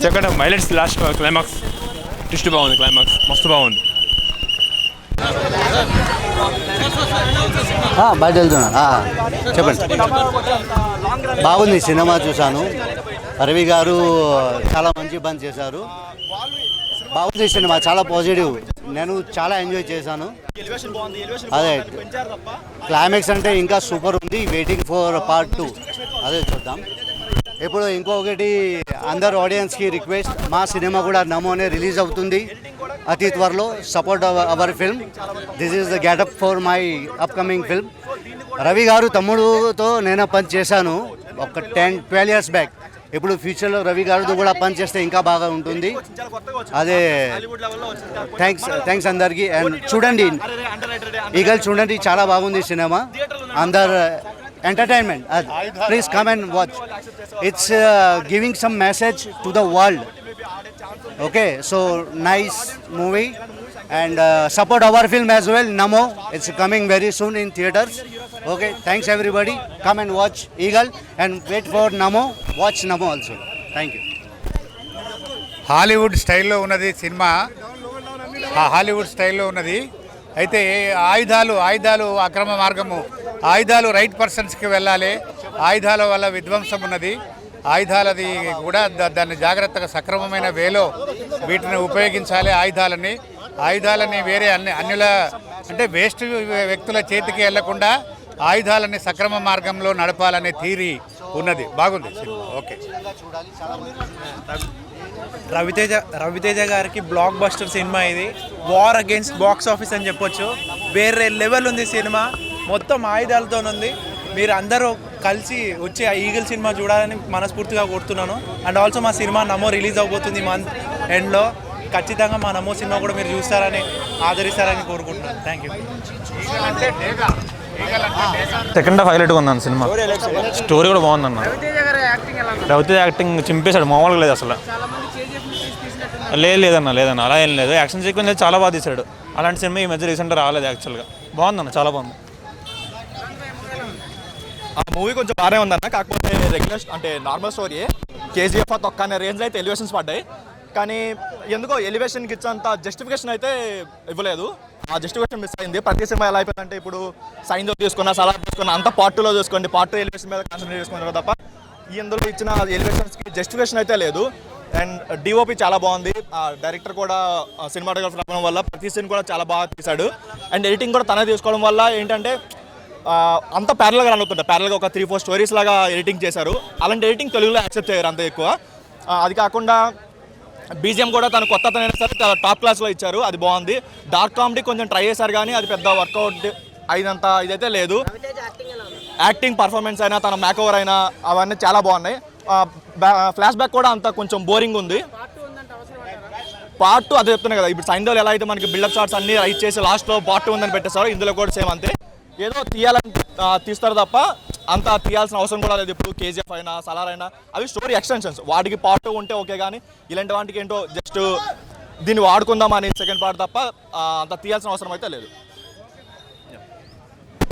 Second highlights last climax twist బాగుంది climax మస్తు బాగుంది ఆ, బయట వెళ్తున్నా. ఆ, చెప్పండి. బాగుంది సినిమా చూశాను. రవి గారు చాలా మంచి పని చేశారు. బాగుంది సినిమా చాలా పాజిటివ్ నేను చాలా ఎంజాయ్ చేశాను. అదే క్లైమాక్స్ అంటే ఇంకా సూపర్ ఉంది. వెయిటింగ్ ఫర్ పార్ట్ టూ అదే చూద్దాం. ఇప్పుడు ఇంకొకటి అందరు ఆడియన్స్కి రిక్వెస్ట్ మా సినిమా కూడా నమోనే రిలీజ్ అవుతుంది. అతి త్వరలో support our film this is the getup for my upcoming film Ravi garu తమ్ముడుతో నేను పని చేశాను ఒక టెన్ ట్వెల్వ్ ఇయర్స్ బ్యాక్ ఇప్పుడు ఫ్యూచర్లో రవి గారితో కూడా పని చేస్తే ఇంకా బాగా ఉంటుంది. అదే థ్యాంక్స్ థ్యాంక్స్ అందరికీ. అండ్ చూడండి ఈగల్ చూడండి చాలా బాగుంది సినిమా. అందరు entertainment please come and watch it's giving some message to the world okay so nice movie and support our film as well Namo it's coming very soon in theatres okay thanks everybody come and watch Eagle and wait for Namo watch Namo also thank you Hollywood స్టైల్లో ఉన్నది cinema. Hollywood స్టైల్లో ఉన్నది. అయితే ఆయుధాలు ఆయుధాలు అక్రమ మార్గము. ఆయుధాలు రైట్ పర్సన్స్కి వెళ్ళాలి. ఆయుధాల వల్ల విధ్వంసం ఉన్నది. ఆయుధాలది కూడా దాన్ని జాగ్రత్తగా సక్రమమైన వేలో వీటిని ఉపయోగించాలి ఆయుధాలని. ఆయుధాలని వేరే అన్ని అన్యుల అంటే వేస్ట్ వ్యక్తుల చేతికి వెళ్ళకుండా ఆయుధాలని సక్రమ మార్గంలో నడపాలనే థీరీ ఉన్నది. బాగుంది సినిమా. ఓకే. రవితేజ రవితేజ గారికి బ్లాక్ బస్టర్ సినిమా ఇది. వార్ అగేన్స్ట్ బాక్స్ ఆఫీస్ అని చెప్పొచ్చు. వేరే లెవెల్ ఉంది సినిమా. మొత్తం ఆయుధాలతో ఉంది మీరు అందరూ కలిసి వచ్చి ఆ ఈగల్ సినిమా చూడాలని మనస్ఫూర్తిగా కోరుతున్నాను. అండ్ ఆల్సో మా సినిమా నమో రిలీజ్ అవబోతుంది మంత్ ఎండ్లో ఖచ్చితంగా మా నమో సినిమా కూడా మీరు చూస్తారని ఆదరిస్తారని కోరుకుంటున్నాను. థ్యాంక్ యూ సెకండ్ హాఫ్ హైలైట్గా ఉందన్న సినిమా. స్టోరీ కూడా బాగుందన్న. రవితేజ యాక్టింగ్ చింపేశాడు మామూలుగా లేదు అసలు. లేదు లేదన్న లేదన్న అలా ఏం లేదు. యాక్షన్ సీక్వెన్స్ అయితే చాలా బాగా తీశాడు. అలాంటి సినిమా ఈ మధ్య రీసెంట్గా రాలేదు యాక్చువల్గా. బాగుందన్న చాలా బాగుంది. ఆ మూవీ కొంచెం బాగానే ఉందన్న కాకపోతే రెగ్యులర్ అంటే నార్మల్ స్టోరీ కేజీఎఫ్ తొక్క అనే రేంజ్లో అయితే ఎలివేషన్స్ పడ్డాయి. కానీ ఎందుకో ఎలివేషన్కి ఇచ్చేంత జస్టిఫికేషన్ అయితే ఇవ్వలేదు. ఆ జస్టిఫికేషన్ మిస్ అయింది. ప్రతి సినిమా ఎలా అయిపోయిందంటే ఇప్పుడు సైన్తో తీసుకున్నా సలా తీసుకున్నా అంత పార్ట్ టూలో చూసుకోండి. పార్ట్ టూ ఎలివేషన్ మీద కాన్సన్ట్రేట్ చేసుకున్నారు తప్ప ఈ ఇందులో ఇచ్చిన ఎలివేషన్స్కి జస్టిఫికేషన్ అయితే లేదు. అండ్ డిఓపి చాలా బాగుంది. ఆ డైరెక్టర్ కూడా సినిమాటోగ్రఫర్ అవ్వడం వల్ల ప్రతి సీన్ కూడా చాలా బాగా తీశాడు. అండ్ ఎడిటింగ్ కూడా తనే తీసుకోవడం వల్ల ఏంటంటే అంత ప్యారల్గా రన్ అవుతుంటాయి ప్యారల్గా ఒక త్రీ ఫోర్ స్టోరీస్ లాగా ఎడిటింగ్ చేశారు. అలాంటి ఎడిటింగ్ తెలుగులో యాక్సెప్ట్ చేయరు అంత ఎక్కువ. అది కాకుండా బీజిఎం కూడా తను కొత్త అయినా సరే టాప్ క్లాస్లో ఇచ్చారు. అది బాగుంది. డార్క్ కామెడీ కొంచెం ట్రై చేశారు కానీ అది పెద్ద వర్కౌట్ అయినంత ఇదైతే లేదు. యాక్టింగ్ పర్ఫార్మెన్స్ అయినా తన మేకోవర్ అయినా అవన్నీ చాలా బాగున్నాయి. ఫ్లాష్ బ్యాక్ కూడా అంత కొంచెం బోరింగ్ ఉంది. పార్ట్ టూ అదే చెప్తున్నాయి కదా ఇప్పుడు సైన్లో ఎలా అయితే మనకి బిల్డప్ షాట్స్ అన్ని రైట్ చేసి లాస్ట్లో పార్ట్ టూ ఉందని పెట్టేస్తారో ఇందులో కూడా సేమ్ అంతే. ఏదో తీయాలని తీస్తారు తప్ప అంత తీయాల్సిన అవసరం కూడా లేదు ఇప్పుడు కేజీఎఫ్ అయినా సలార్ అయినా. అవి స్టోరీ ఎక్స్టెన్షన్స్ వాటికి పార్ట్ ఉంటే ఓకే కానీ ఇలాంటి వాటికి ఏంటో జస్ట్ దీన్ని వాడుకుందాం అని సెకండ్ పార్ట్ తప్ప అంత తీయాల్సిన అవసరం అయితే లేదు.